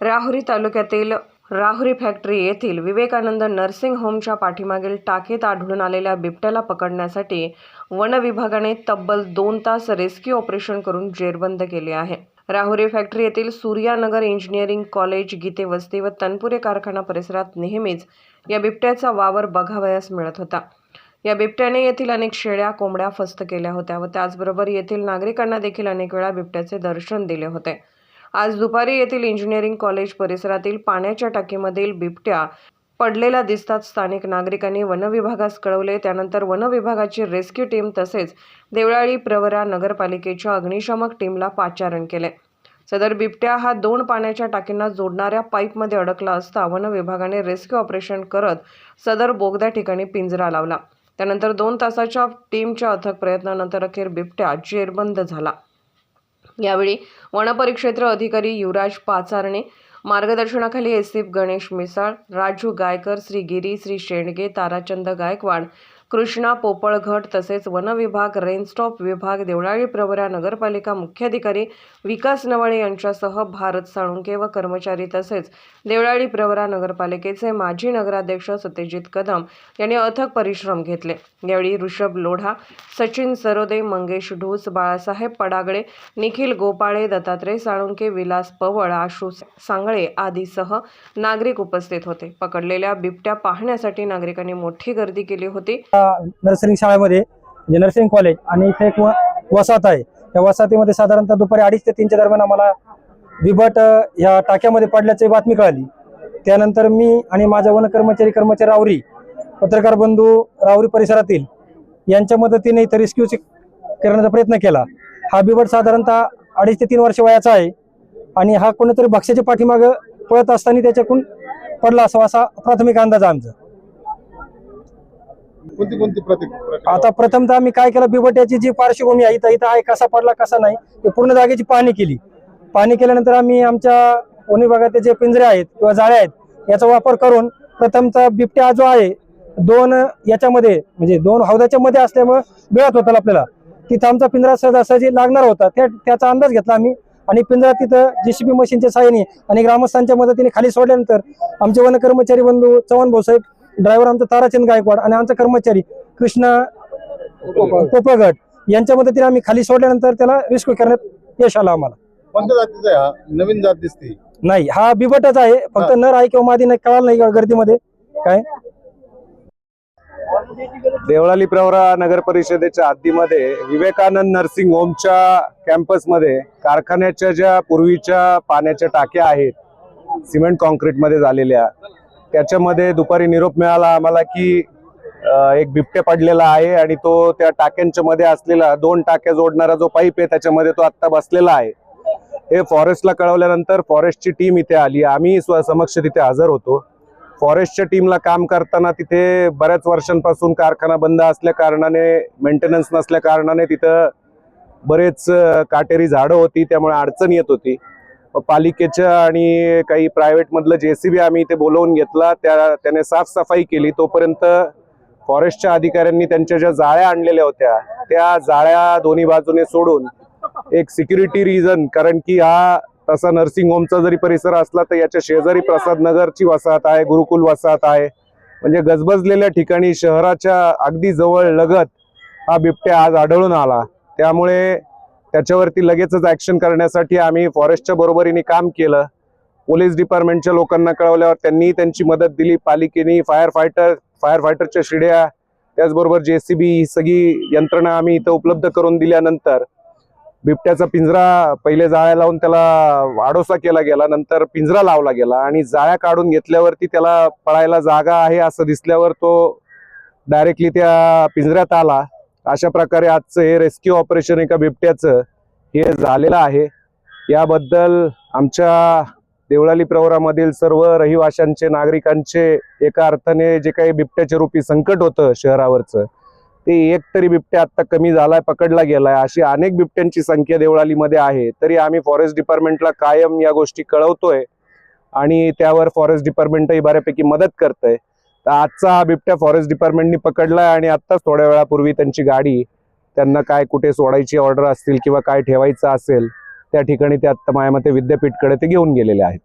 राहुरी तालुक्यातील राहुरी फॅक्टरी येथील विवेकानंद नर्सिंग होमच्या पाठीमागील टाकीत आढळून आलेल्या बिबट्याला पकडण्यासाठी वन विभागाने तब्बल दोन तास रेस्क्यू ऑपरेशन करून जेरबंद केले आहे. राहुरी फॅक्टरी येथील सूर्यानगर इंजिनिअरिंग कॉलेज गीते वस्ती व तनपुरे कारखाना परिसरात नेहमीच या बिबट्याचा वावर बघावयास मिळत होता. या बिबट्याने येथील अनेक शेळ्या कोंबड्या फस्त केल्या होत्या व त्याचबरोबर येथील नागरिकांना देखील अनेक वेळा बिबट्याचे दर्शन दिले होते. आज दुपारी येथील इंजिनिअरिंग कॉलेज परिसरातील पाण्याच्या टाकीमधील बिबट्या पडलेला दिसतात स्थानिक नागरिकांनी वनविभागास कळवले. त्यानंतर वनविभागाची रेस्क्यू टीम तसेच देवळाळी प्रवरा नगरपालिकेच्या अग्निशामक टीमला पाचारण केले. सदर बिबट्या हा दोन पाण्याच्या टाकींना जोडणाऱ्या पाईपमध्ये अडकला असता वनविभागाने रेस्क्यू ऑपरेशन करत सदर बोगद्या ठिकाणी पिंजरा लावला. त्यानंतर दोन तासाच्या टीमच्या अथक प्रयत्नानंतर अखेर बिबट्या जेरबंद झाला. यावेळी वनपरिक्षेत्र अधिकारी युवराज पाचारणे मार्गदर्शनाखाली एसिप गणेश मिसाळ राजू गायकर श्री गिरी श्री शेंडगे ताराचंद गायकवाड कृष्णा पोपळघट तसेच वनविभाग रेनस्टॉप विभाग देवळाळी प्रवरा नगरपालिका मुख्याधिकारी विकास नवाळे यांच्यासह भारत साळुंके व कर्मचारी तसेच देवळाळी प्रवरा नगरपालिकेचे माजी नगराध्यक्ष सत्यजित कदम यांनी अथक परिश्रम घेतले. यावेळी ऋषभ लोढा सचिन सरोदे मंगेश ढोस बाळासाहेब पडागळे निखिल गोपाळे दत्तात्रय साळुंके विलास पवळ आशू सांगळे आदीसह नागरिक उपस्थित होते. पकडलेल्या बिबट्या पाहण्यासाठी नागरिकांनी मोठी गर्दी केली होती. नर्सिंग शाळेमध्ये म्हणजे नर्सिंग कॉलेज आणि इथे एक व- वसाहत आहे. त्या वसाहतीमध्ये साधारणतः दुपारी अडीच ते तीनच्या दरम्यान आम्हाला बिबट ह्या टाक्यामध्ये पडल्याची बातमी कळाली. त्यानंतर मी आणि माझा वन कर्मचारी कर्मचारी रावरी पत्रकार बंधू रावरी परिसरातील यांच्या मदतीने इथं रेस्क्यू करण्याचा प्रयत्न केला. हा बिबट साधारणतः अडीच ते तीन वर्ष वयाचा आहे आणि हा कोणीतरी भक्ष्याच्या पाठीमागं पळत असताना त्याच्याकडून पडला असावा असा प्राथमिक अंदाज आहे आमचा. कोणती कोणती प्रतिक्रिया आता प्रथमतः आम्ही काय केलं बिबट्याची जी पार्श्वभूमी आहे इथं इथं आहे कसा पडला कसा नाही ते पूर्ण जागेची पाहणी केली. पाहणी केल्यानंतर आम्ही आमच्या वन विभागाचे जे पिंजरे आहेत किंवा जाळ्या आहेत याचा वापर करून प्रथमतः बिबट्या जो आहे दोन याच्यामध्ये म्हणजे दोन हौदाच्या मध्ये असल्यामुळे मिळत होता आपल्याला. तिथं आमचा पिंजरा सहजासहजी लागणार होता त्या त्याचा अंदाज घेतला आम्ही. आणि पिंजरा तिथं जेसीबी मशीनच्या सहाय्याने आणि ग्रामस्थांच्या मदतीने खाली सोडल्यानंतर आमचे वन कर्मचारी बंधू चव्हाण भाऊसाहेब ड्रायव्हर आमचा ताराचंद गायकवाड आणि आमचा कर्मचारी कृष्णा पोपळगट यांच्या मदतीने आम्ही खाली सोडल्यानंतर त्याला रेस्क्यू करण्यात यश आलं आम्हाला. कोणत्या जातीचा आहे हा? नवीन जात दिसते. नाही हा बिबटच आहे. फक्त. नर आहे किंवा मादी नाही कळालं नाही गर्दीमध्ये. काय? देवळाली प्रवरा नगर परिषदेच्या हद्दीमध्ये विवेकानंद नर्सिंग होमच्या कॅम्पसमध्ये कारखान्याच्या ज्या पूर्वीच्या पाण्याच्या टाक्या आहेत सिमेंट कॉन्क्रीटमध्ये झालेल्या त्याच्यामध्ये दुपारी निरोप मिळाला आम्हाला की एक बिबट्या पडलेला आहे आणि तो त्या टाक्यांच्या मध्ये असलेला दोन टाक्या जोडणारा जो पाईप आहे त्याच्यामध्ये तो आत्ता बसलेला आहे. हे फॉरेस्टला कळवल्यानंतर फॉरेस्टची टीम इथे आली. आम्ही स्व- समक्ष तिथे हजर होतो. फॉरेस्टच्या टीमला काम करताना तिथे बऱ्याच वर्षांपासून कारखाना बंद असल्या कारणाने मेंटेनन्स नसल्या कारणाने तिथं बरेच काटेरी झाडं होती त्यामुळे अडचण येत होती. पालिकेच्या आणि काही प्रायव्हेटमधलं जे सी बी आम्ही इथे बोलवून घेतला. त्या त्याने साफसफाई केली. तोपर्यंत फॉरेस्टच्या अधिकाऱ्यांनी त्यांच्या ज्या जाळ्या आणलेल्या होत्या त्या जाळ्या दोन्ही बाजूने सोडून एक सिक्युरिटी रिझन कारण की हा तसा नर्सिंग होमचा जरी परिसर असला तर याच्या शेजारी प्रसाद नगरची वसाहत आहे गुरुकुल वसाहत आहे. म्हणजे गजबजलेल्या ठिकाणी शहराच्या अगदी जवळ लगत हा बिबट्या आज आढळून आला. त्यामुळे त्याच्यावरती लगेचच ॲक्शन करण्यासाठी आम्ही फॉरेस्टच्या बरोबरीने काम केलं. पोलीस डिपार्टमेंटच्या लोकांना कळवल्यावर त्यांनी त्यांची मदत दिली. पालिकेने फायर फायटर फायर फायटरच्या शिड्या त्याचबरोबर जे सी बी ही सगळी यंत्रणा आम्ही इथं उपलब्ध करून दिल्यानंतर बिबट्याचा पिंजरा पहिले जाळ्या लावून त्याला आडोसा केला गेला नंतर पिंजरा लावला गेला आणि जाळ्या काढून घेतल्यावरती त्याला पळायला जागा आहे असं दिसल्यावर तो डायरेक्टली त्या पिंजऱ्यात आला. अशा प्रकारे आजचं हे रेस्क्यू ऑपरेशन एका बिबट्याचं हे झालेलं आहे. याबद्दल आमच्या देवळाली प्रवरामधील सर्व रहिवाशांचे नागरिकांचे एका अर्थाने जे काही बिबट्याचे रूपी संकट होतं शहरावरचं ते एक तरी बिबट्या आता कमी झालाय पकडला गेलाय. अशी अनेक बिबट्यांची संख्या देवळालीमध्ये आहे. तरी आम्ही फॉरेस्ट डिपार्टमेंटला कायम या गोष्टी कळवतोय आणि त्यावर फॉरेस्ट डिपार्टमेंटही बऱ्यापैकी मदत करतंय. तर आजचा हा बिबट्या फॉरेस्ट डिपार्टमेंटनी पकडलाय आणि आत्ताच थोड्या वेळापूर्वी त्यांची गाडी त्यांना काय कुठे सोडायची ऑर्डर असतील किंवा काय ठेवायचं असेल त्या ठिकाणी ते आत्ता मायामते विद्यापीठकडे ते घेऊन गेलेले आहेत.